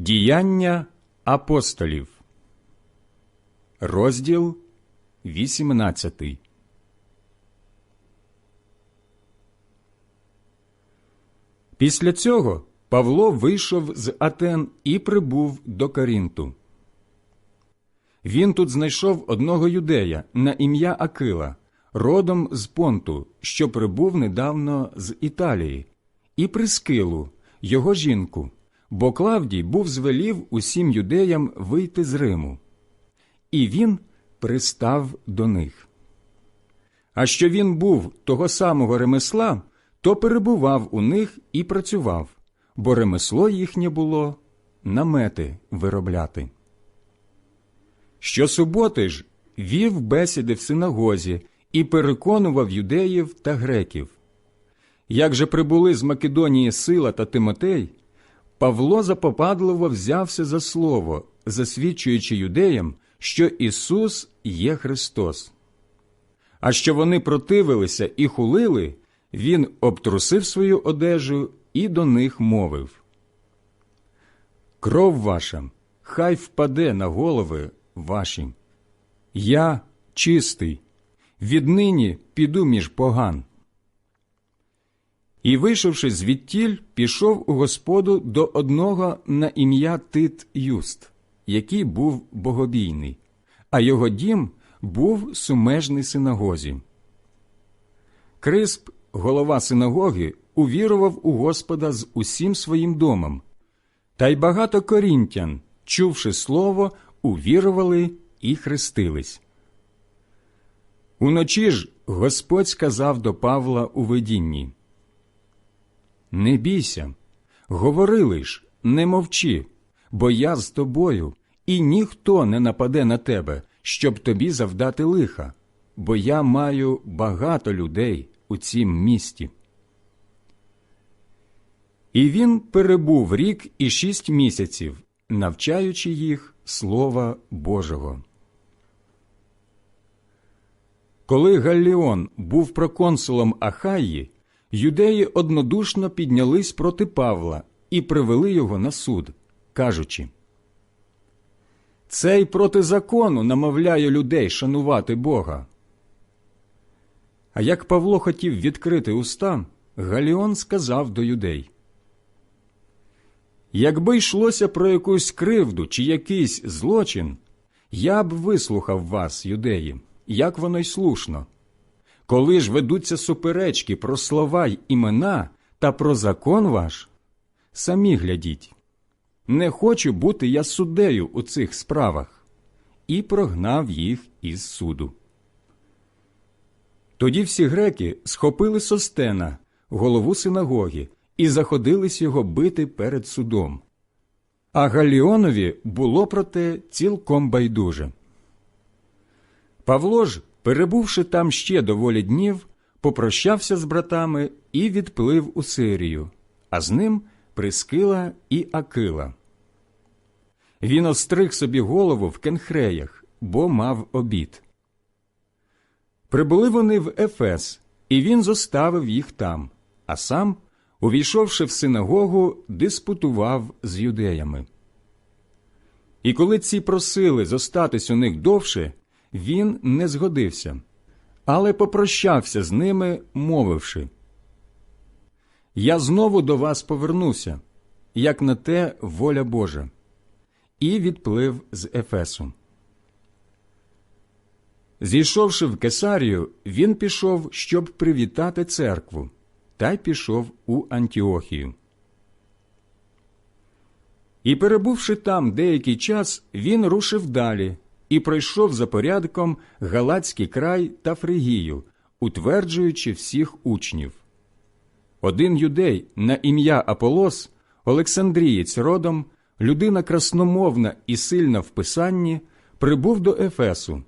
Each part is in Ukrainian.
Діяння апостолів, розділ 18. Після цього Павло вийшов з Атен і прибув до Корінту. Він тут знайшов одного юдея на ім'я Акила, родом з Понту, що прибув недавно з Італії, і Прискилу, його жінку, бо Клавдій був звелів усім юдеям вийти з Риму. І він пристав до них. А що він був того самого ремесла, то перебував у них і працював, бо ремесло їхнє було намети виробляти. Щосуботи ж вів бесіди в синагозі і переконував юдеїв та греків. Як же прибули з Македонії Сила та Тимотей, Павло запопадливо взявся за слово, засвідчуючи юдеям, що Ісус є Христос. А що вони противилися і хулили, він обтрусив свою одежу і до них мовив Кров ваша хай впаде на голови ваші. Я чистий, віднині піду між поган. І, вийшовши звідтіль, пішов у господу до одного на ім'я Тит Юст, який був богобійний, а його дім був сумежний синагозі. Крисп, голова синагоги, увірував у Господа з усім своїм домом, та й багато корінтян, чувши слово, увірували і хрестились. Уночі ж Господь сказав до Павла у видінні Не бійся, говори лиш, не мовчи, бо я з тобою, і ніхто не нападе на тебе, щоб тобі завдати лиха, бо я маю багато людей у цім місті. І він перебув рік і шість місяців, навчаючи їх Слова Божого. Коли Галліон був проконсулом Ахаї, юдеї однодушно піднялись проти Павла і привели його на суд, кажучи Цей проти закону намовляє людей шанувати Бога. А як Павло хотів відкрити уста, Галіон сказав до юдей Якби йшлося про якусь кривду чи якийсь злочин, я б вислухав вас, юдеї, як воно й слушно. Коли ж ведуться суперечки про слова й імена та про закон ваш, самі глядіть. Не хочу бути я суддею у цих справах, і прогнав їх із суду. Тоді всі греки схопили Состена, голову синагоги, і заходились його бити перед судом. А Галіонові було проте цілком байдуже. Павло ж, перебувши там ще доволі днів, попрощався з братами і відплив у Сирію, а з ним Прискила і Акила. Він остриг собі голову в кенхреях, бо мав обід. Прибули вони в Ефес, і він зоставив їх там, а сам увійшовши в синагогу, диспутував з юдеями. І коли ці просили зостатись у них довше, він не згодився, але попрощався з ними, мовивши Я знову до вас повернуся, як на те воля Божа, і відплив з Ефесу. Зійшовши в Кесарію, він пішов, щоб привітати церкву та й пішов у Антіохію. І, перебувши там деякий час, він рушив далі і пройшов за порядком Галацький край та Фригію, утверджуючи всіх учнів. Один юдей на ім'я Аполос, Олександрієць родом, людина красномовна і сильна в писанні, прибув до Ефесу.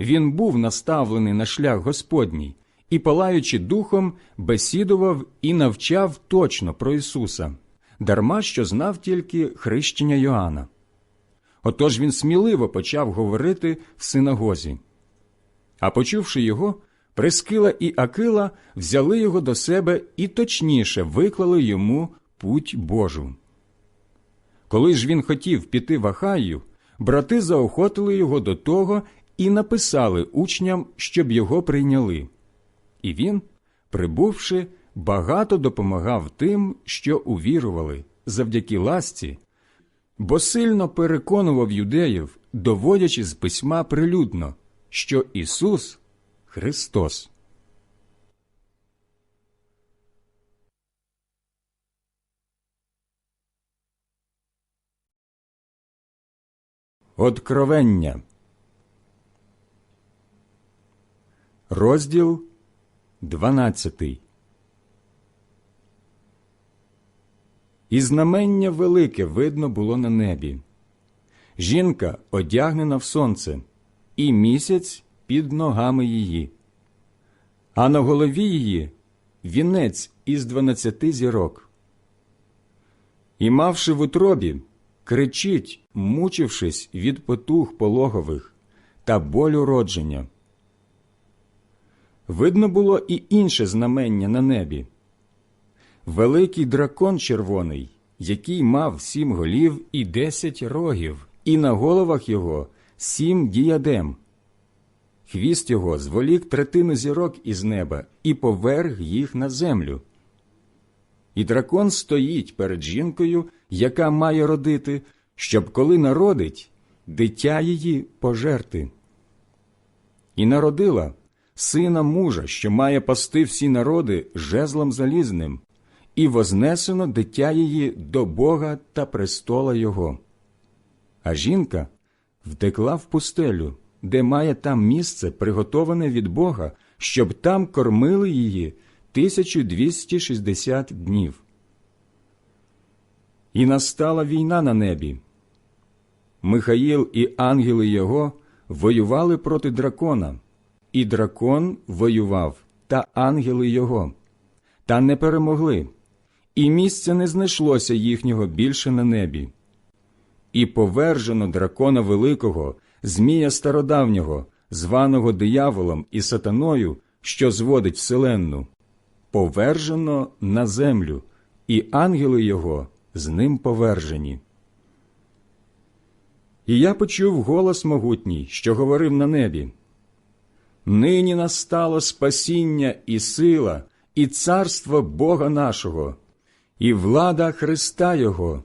Він був наставлений на шлях Господній і, палаючи духом, бесідував і навчав точно про Ісуса, дарма що знав тільки хрещення Йоанна. Отож він сміливо почав говорити в синагозі. А почувши його, Прискила і Акила взяли його до себе і точніше виклали йому путь Божу. Коли ж він хотів піти в Ахаю, брати заохотили його до того і написали учням, щоб його прийняли. І він, прибувши, багато допомагав тим, що увірували, завдяки ласці, бо сильно переконував юдеїв, доводячи з письма прилюдно, що Ісус Христос. Откровення. Розділ 12 І знамення велике видно було на небі. Жінка одягнена в сонце, і місяць під ногами її. А на голові її вінець із дванадцяти зірок. І, мавши в утробі, кричить, мучившись від потух пологових та болю родження. Видно було і інше знамення на небі. Великий дракон червоний, який мав сім голів і десять рогів, і на головах його сім діядем. Хвіст його зволік третину зірок із неба і поверг їх на землю. І дракон стоїть перед жінкою, яка має родити, щоб коли народить, дитя її пожерти. І народила сина мужа, що має пасти всі народи жезлом залізним, і вознесено дитя її до Бога та престола Його. А жінка втекла в пустелю, де має там місце, приготоване від Бога, щоб там кормили її 1260 днів. І настала війна на небі. Михаїл і ангели його воювали проти дракона, і дракон воював, та ангели його, та не перемогли, і місця не знайшлося їхнього більше на небі. І повержено дракона великого, Змія стародавнього, званого дияволом і сатаною, що зводить вселенну, повержено на землю, і ангели його з ним повержені. І я почув голос могутній, що говорив на небі. Нині настало спасіння і сила, і царство Бога нашого, і влада Христа Його,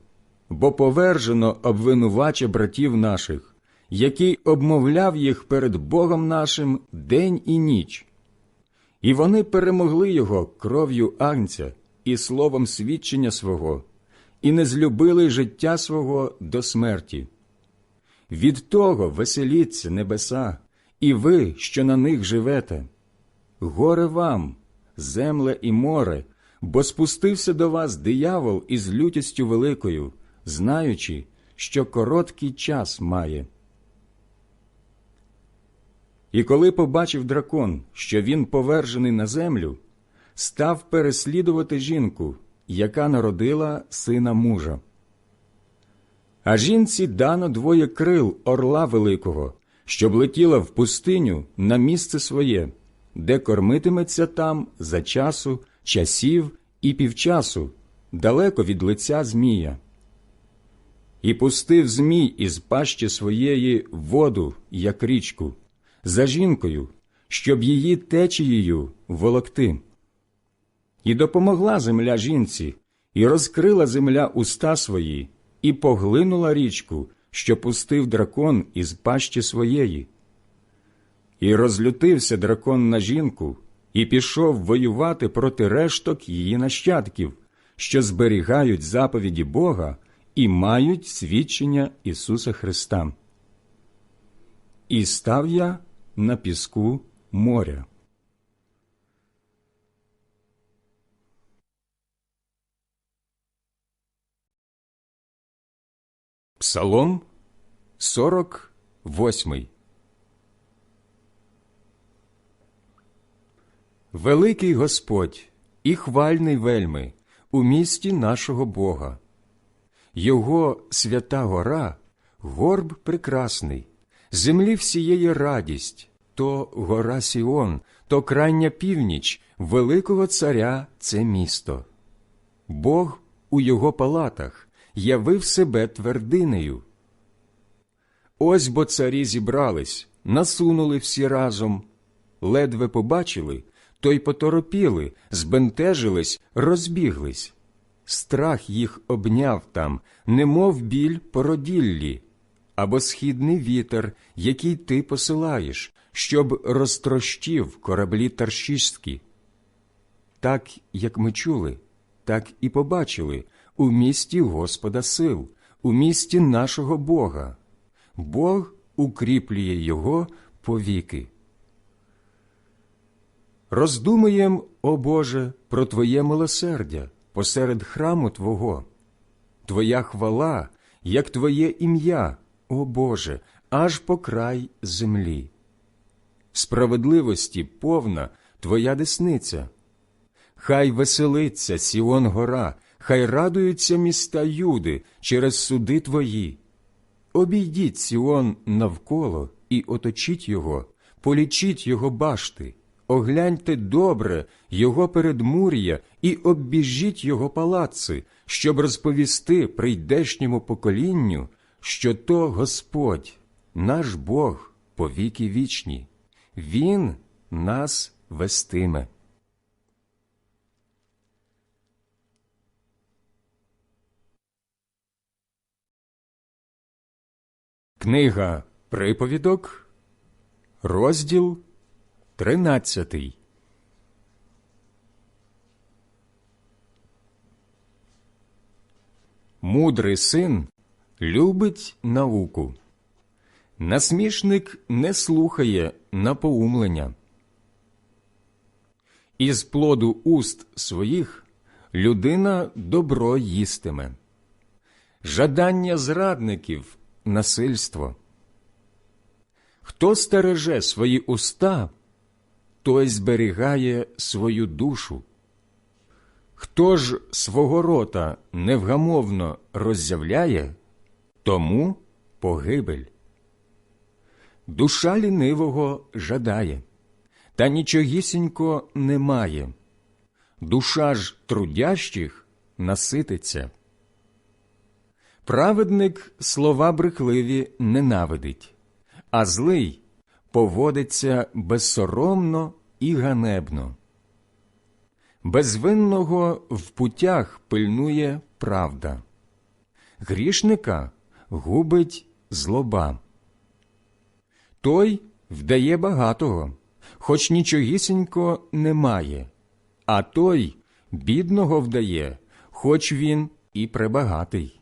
бо повержено обвинувача братів наших, який обмовляв їх перед Богом нашим день і ніч. І вони перемогли його кров'ю агнця і словом свідчення свого, і не злюбили життя свого до смерті. Від того веселіться небеса, і ви, що на них живете. Горе вам, земле і море, бо спустився до вас диявол із лютістю великою, знаючи, що короткий час має. І коли побачив дракон, що він повержений на землю, став переслідувати жінку, яка народила сина мужа. А жінці дано двоє крил орла великого, щоб летіла в пустиню на місце своє, де кормитиметься там за часу, часів і півчасу, далеко від лиця Змія. І пустив Змій із пащі своєї воду, як річку, за жінкою, щоб її течією волокти. І допомогла земля жінці, і розкрила земля уста свої, і поглинула річку, що пустив дракон із пащі своєї. І розлютився дракон на жінку, і пішов воювати проти решток її нащадків, що зберігають заповіді Бога і мають свідчення Ісуса Христа. І став я на піску моря. Псалом 48 Великий Господь і хвальний вельми у місті нашого Бога. Його свята гора, горб прекрасний, землі всієї радість, то гора Сіон, то крайня північ, великого царя це місто. Бог у його палатах, явив себе твердинею. Ось бо царі зібрались, насунули всі разом, ледве побачили, то й поторопіли, збентежились, розбіглись. Страх їх обняв там, немов біль породіллі, або східний вітер, який ти посилаєш, щоб розтрощив кораблі таршістські. Так, як ми чули, так і побачили у місті Господа сил, у місті нашого Бога. Бог укріплює його повіки. Роздумуєм, о Боже, про Твоє милосердя посеред храму Твого, Твоя хвала, як Твоє ім'я, о Боже, аж по край землі. Справедливості повна Твоя десниця. Хай веселиться Сіон гора, хай радуються міста Юди через суди Твої. Обійдіть Сіон навколо і оточіть його, полічіть його башти, огляньте добре його передмур'я і оббіжіть його палаци, щоб розповісти прийдешньому поколінню, що то Господь, наш Бог, повіки вічні, Він нас вестиме. Книга Приповідок, розділ тринадцятий. Мудрий син любить науку. Насмішник не слухає напоумлення. Із плоду уст своїх людина добро їстиме. Жадання зрадників насильство. Хто стереже свої уста, той зберігає свою душу. Хто ж свого рота невгамовно роззявляє, тому погибель. Душа лінивого жадає, та нічогісінько немає. Душа ж трудящих насититься. Праведник слова брехливі ненавидить, а злий поводиться безсоромно і ганебно. Безвинного в путях пильнує правда, грішника губить злоба. Той вдає багатого, хоч нічогісінько немає, а той бідного вдає, хоч він і пребагатий.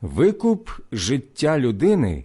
Викуп життя людини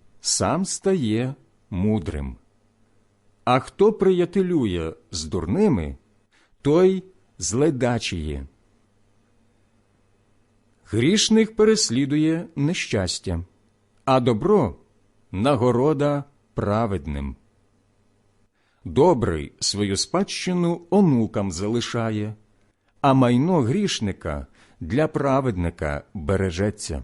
сам стає мудрим. А хто приятелює з дурними, той зледачіє. Грішних переслідує нещастя, а добро нагорода праведним. Добрий свою спадщину онукам залишає, а майно грішника для праведника бережеться.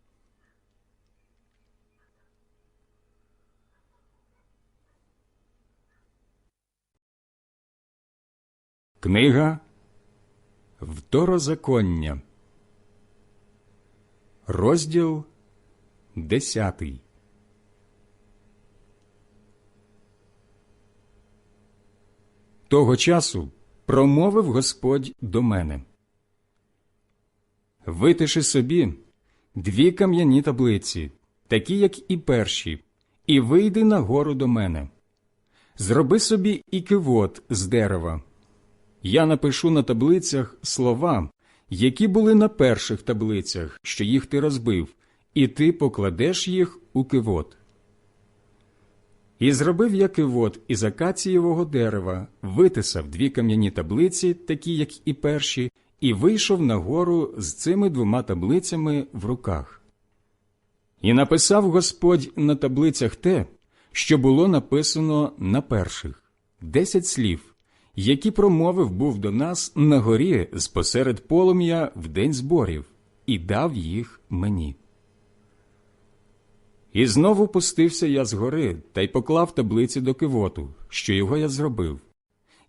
Книга Второзаконня, розділ десятий. Того часу промовив Господь до мене. Витиши собі дві кам'яні таблиці, такі, як і перші, і вийди на гору до мене. Зроби собі і кивот з дерева. Я напишу на таблицях слова, які були на перших таблицях, що їх ти розбив, і ти покладеш їх у кивот. І зробив я кивот із акацієвого дерева, витисав дві кам'яні таблиці, такі, як і перші, і вийшов на гору з цими двома таблицями в руках. І написав Господь на таблицях те, що було написано на перших десять слів, які промовив був до нас на горі з посеред полум'я в день зборів, і дав їх мені. І знову пустився я з гори та й поклав таблиці до кивоту, що його я зробив.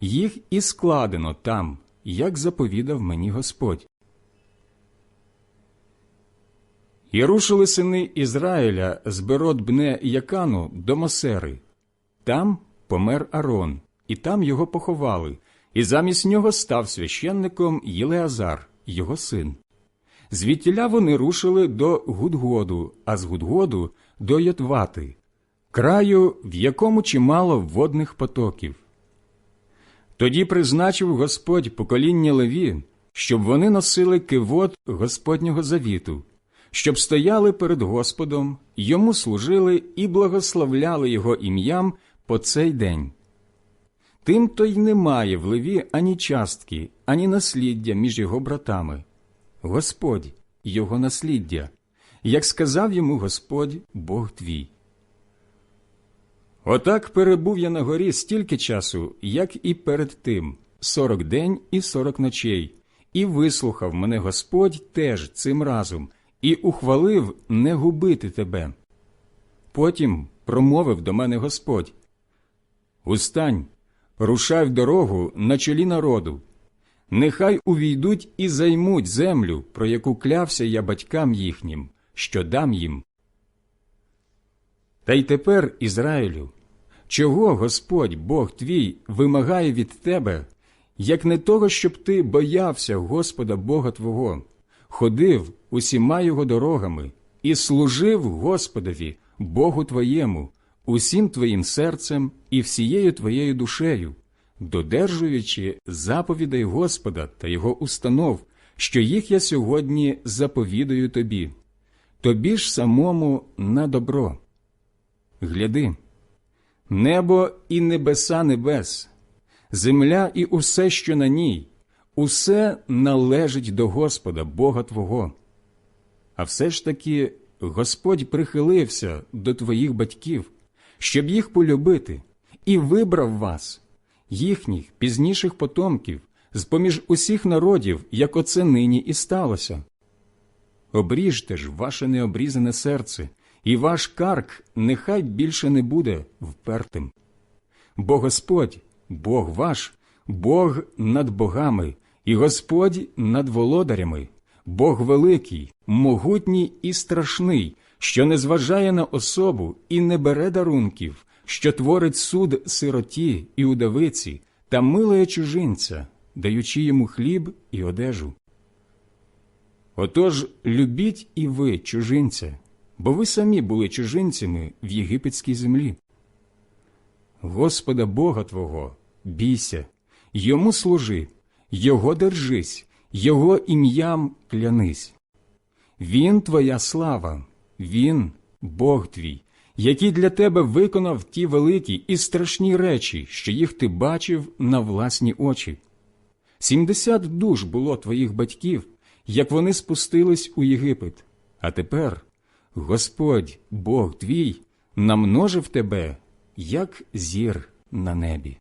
Їх і складено там, як заповідав мені Господь. І рушили сини Ізраїля з Берот Якану до Мосери. Там помер Арон, і там його поховали, і замість нього став священником Єлеазар, його син. Звідтіля вони рушили до Гудгоду, а з Гудгоду до Йотвати, краю, в якому чимало водних потоків. Тоді призначив Господь покоління Леві, щоб вони носили кивот Господнього завіту, щоб стояли перед Господом, йому служили і благословляли його ім'ям по цей день. Тим то й немає в Леві ані частки, ані насліддя між його братами. Господь його насліддя, як сказав йому Господь Бог твій. Отак перебув я на горі стільки часу, як і перед тим, сорок день і сорок ночей, і вислухав мене Господь теж цим разом, і ухвалив не губити тебе. Потім промовив до мене Господь Устань, рушай в дорогу на чолі народу. Нехай увійдуть і займуть землю, про яку клявся я батькам їхнім, що дам їм. Та й тепер, Ізраїлю, чого Господь Бог твій вимагає від тебе, як не того, щоб ти боявся Господа Бога Твого, ходив усіма його дорогами і служив Господові, Богу твоєму, усім твоїм серцем і всією твоєю душею, додержуючи заповідей Господа та Його установ, що їх я сьогодні заповідаю тобі, тобі ж самому на добро. Гляди, небо і небеса небес, земля і усе, що на ній, усе належить до Господа, Бога Твого. А все ж таки Господь прихилився до твоїх батьків, щоб їх полюбити, і вибрав вас, їхніх пізніших потомків, з поміж усіх народів, як оце нині і сталося. Обріжте ж ваше необрізане серце, і ваш карк нехай більше не буде впертим. Бо Господь, Бог ваш, Бог над богами, і Господь над володарями, Бог великий, могутній і страшний, що не зважає на особу і не бере дарунків, що творить суд сироті і удавиці та милує чужинця, даючи йому хліб і одежу. Отож любіть і ви, чужинця, бо ви самі були чужинцями в єгипетській землі. Господа Бога Твого бійся, йому служи, Його держись, Його ім'ям клянись. Він твоя слава, Він Бог твій, який для тебе виконав ті великі і страшні речі, що їх ти бачив на власні очі. Сімдесят душ було твоїх батьків, як вони спустились у Єгипет. А тепер Господь, Бог твій, намножив тебе, як зір на небі.